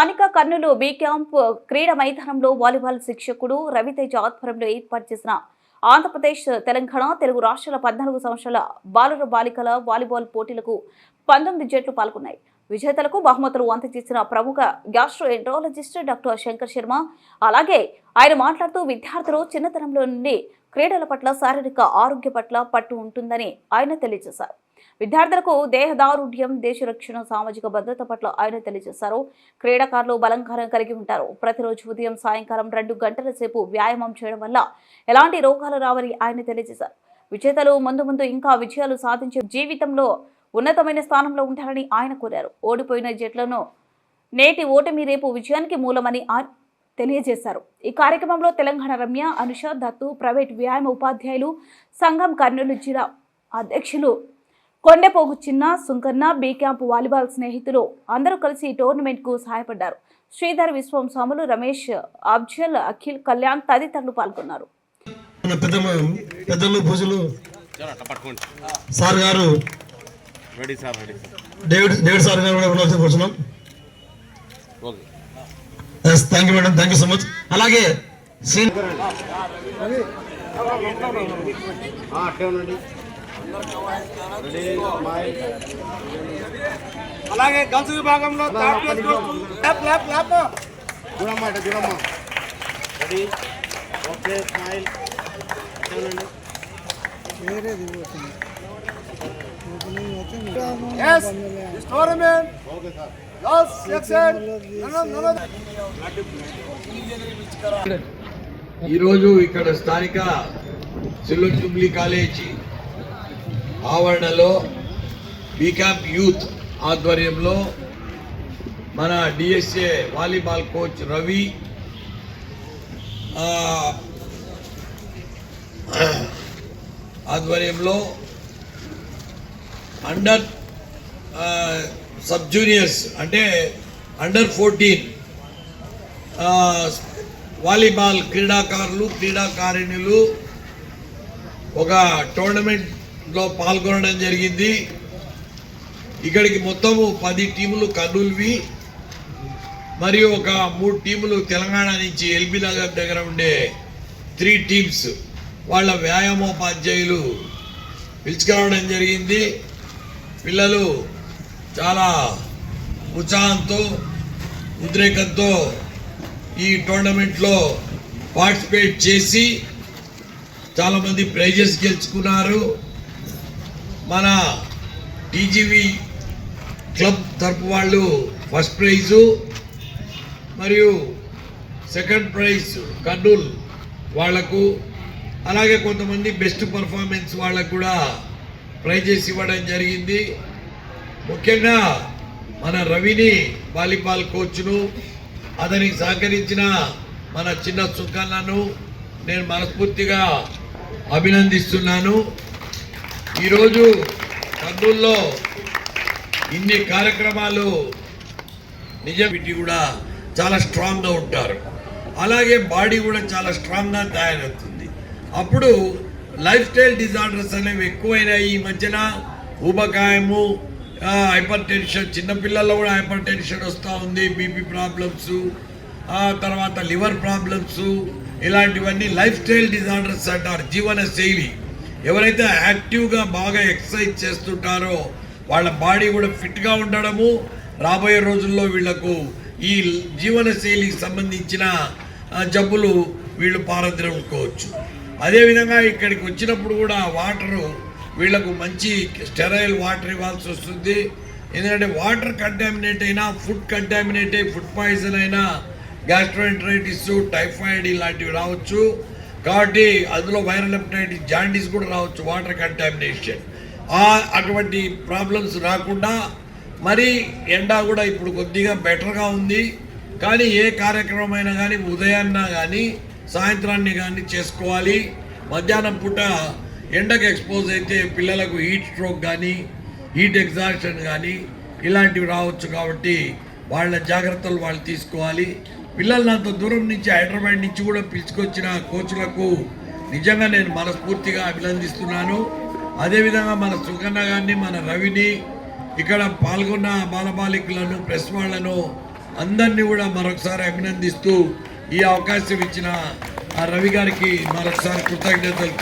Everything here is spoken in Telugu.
స్థానిక కర్నూలు బి క్యాంప్ క్రీడా మైదానంలో వాలీబాల్ శిక్షకుడు రవితేజ ఆధ్వర్యంలో ఏర్పాటు చేసిన ఆంధ్రప్రదేశ్ తెలంగాణ తెలుగు రాష్ట్రాల పద్నాలుగు సంవత్సరాల బాలుర బాలికల వాలీబాల్ పోటీలకు పంతొమ్మిది జట్లు పాల్గొన్నాయి. విజేతలకు బహుమతులు అందజేసిన ప్రముఖ gastroenterologist doctor Shankar Sharma అలాగే ఆయన మాట్లాడుతూ విద్యార్థులు చిన్నతనంలో నుండి క్రీడల పట్ల శారీరక ఆరోగ్య పట్ల పట్టు ఉంటుందని ఆయన తెలియజేశారు. విద్యార్థులకు దేహదారుఢ్యం దేశ రక్షణ సామాజిక భద్రత పట్ల ఆయన తెలియజేశారు. క్రీడాకారులు బలంకారం కలిగి ఉంటారు. ప్రతిరోజు ఉదయం సాయంకాలం రెండు గంటల సేపు వ్యాయామం చేయడం వల్ల ఎలాంటి రోగాలు రావని ఆయన తెలియజేశారు. విజేతలు ముందు ముందు ఇంకా విజయాలు సాధించే జీవితంలో ఉన్నతమైన స్థానంలో ఉంటారని ఆయన కోరారు. ఓడిపోయిన జట్లను నేటి ఓటమి రేపు విజయానికి మూలమని తెలియజేశారు. ఈ కార్యక్రమంలో తెలంగాణ రమ్య అనుష దత్తు ప్రైవేట్ వ్యాయామ ఉపాధ్యాయులు సంఘం కర్నూలు జిల్లా అధ్యక్షులు కొండెపోగు చిన్న సుంకన్న బీ క్యాంప్ వాలీబాల్ స్నేహితులు అందరూ కలిసి ఈ టోర్నమెంట్కు సహాయపడ్డారు. శ్రీధర్ విశ్వం స్వాములు రమేష్ అబ్జల్ అఖిల్ కళ్యాణ్ తదితరులు పాల్గొన్నారు. పెద్దలు పూజలు సార్ గారు. Sir ready sir David David sir గారు కూడా ఉండాల్సిన కూర్చున్నాం okay thank you madam thank you so much అలాగే శ్రీ అలాగే గల్స్ విభాగంలో third place lap lap lap చూడమ్మా ఇటు చూడమ్మా రెడీ ఓకే స్మైల్ అట్టే ఉండండి yes this tournament okay sir last section none none ఈరోజు ఇక్కడ స్థానిక సిల్వర్ జూబ్లీ కాలేజీ ఆవరణలో బీకాంప్ యూత్ ఆధ్వర్యంలో మన డిఎస్ఏ వాలీబాల్ కోచ్ రవి ఆధ్వర్యంలో అండర్ సబ్ జూనియర్స్ అంటే అండర్ ఫోర్టీన్ వాలీబాల్ క్రీడాకారులు క్రీడాకారిణులు ఒక టోర్నమెంట్ లో పాల్గొనడం జరిగింది. ఇక్కడికి మొత్తము పది టీములు కర్నూలువి మరియు ఒక మూడు టీములు తెలంగాణ నుంచి ఎల్బీ నగర్ దగ్గర ఉండే త్రీ టీమ్స్ వాళ్ళ వ్యాయామోపాధ్యాయులు పిలుచుకురావడం జరిగింది. పిల్లలు చాలా ఉత్సాహంతో ఉద్రేకంతో ఈ టోర్నమెంట్లో పార్టిసిపేట్ చేసి చాలామంది ప్రైజెస్ గెలుచుకున్నారు. మన డీజీవి క్లబ్ తరపు వాళ్ళు ఫస్ట్ ప్రైజు మరియు సెకండ్ ప్రైజ్ కర్నూల్ వాళ్ళకు అలాగే కొంతమంది బెస్ట్ పర్ఫార్మెన్స్ వాళ్ళకు కూడా ప్రైజెస్ ఇవ్వడం జరిగింది. ముఖ్యంగా మన రవిని వాలీబాల్ కోచ్ను అతనికి సహకరించిన మన చిన్న సుఖాలను నేను మనస్ఫూర్తిగా అభినందిస్తున్నాను. ఈరోజు కర్నూల్లో ఇన్ని కార్యక్రమాలు నిజమిటి కూడా చాలా స్ట్రాంగ్గా ఉంటారు. అలాగే బాడీ కూడా చాలా స్ట్రాంగ్గా తయారవుతుంది. అప్పుడు లైఫ్ స్టైల్ డిజార్డర్స్ అనేవి ఎక్కువైనాయి. ఈ మధ్యన ఊబకాయము హైపర్ టెన్షన్ చిన్నపిల్లల్లో కూడా హైపర్ టెన్షన్ వస్తూ ఉంది. బీపీ ప్రాబ్లమ్స్ తర్వాత లివర్ ప్రాబ్లమ్స్ ఇలాంటివన్నీ లైఫ్ స్టైల్ డిజార్డర్స్ అంటారు జీవన శైలి. ఎవరైతే యాక్టివ్గా బాగా ఎక్సర్సైజ్ చేస్తుంటారో వాళ్ళ బాడీ కూడా ఫిట్గా ఉండడము రాబోయే రోజుల్లో వీళ్ళకు ఈ జీవనశైలికి సంబంధించిన జబ్బులు వీళ్ళు పారద్రోలుకోవచ్చు. అదేవిధంగా ఇక్కడికి వచ్చినప్పుడు కూడా వాటరు వీళ్ళకు మంచి స్టెరైల్ వాటర్ ఇవ్వాల్సి వస్తుంది. ఎందుకంటే వాటర్ కంటామినేట్ అయినా ఫుడ్ కంటామినేట్ అయి ఫుడ్ పాయిజన్ అయినా గ్యాస్ట్రోఎంట్రైటిస్ టైఫాయిడ్ ఇలాంటివి రావచ్చు. కాబట్టి అందులో వైరల్ హెపటైటిస్ జాండీస్ కూడా రావచ్చు వాటర్ కంటామినేషన్ అటువంటి ప్రాబ్లమ్స్ రాకుండా మరి ఎండ కూడా ఇప్పుడు కొద్దిగా బెటర్గా ఉంది. కానీ ఏ కార్యక్రమం అయినా కానీ ఉదయాన్న కానీ సాయంత్రాన్ని కానీ చేసుకోవాలి. మధ్యాహ్నం పూట ఎండకు ఎక్స్పోజ్ అయితే పిల్లలకు హీట్ స్ట్రోక్ కానీ హీట్ ఎగ్జాషన్ కానీ ఇలాంటివి రావచ్చు కాబట్టి వాళ్ళ జాగ్రత్తలు వాళ్ళు తీసుకోవాలి. పిల్లల్ని అంత దూరం నుంచి హైదరాబాద్ నుంచి కూడా పిలుచుకొచ్చిన కోచ్లకు నిజంగా నేను మనస్ఫూర్తిగా అభినందిస్తున్నాను. అదేవిధంగా మన సుకన్న గారిని మన రవిని ఇక్కడ పాల్గొన్న బాలబాలికలను ప్రెస్ వాళ్ళను అందరినీ కూడా మరొకసారి అభినందిస్తూ ఈ అవకాశం ఇచ్చిన ఆ రవి గారికి మరొకసారి కృతజ్ఞతలు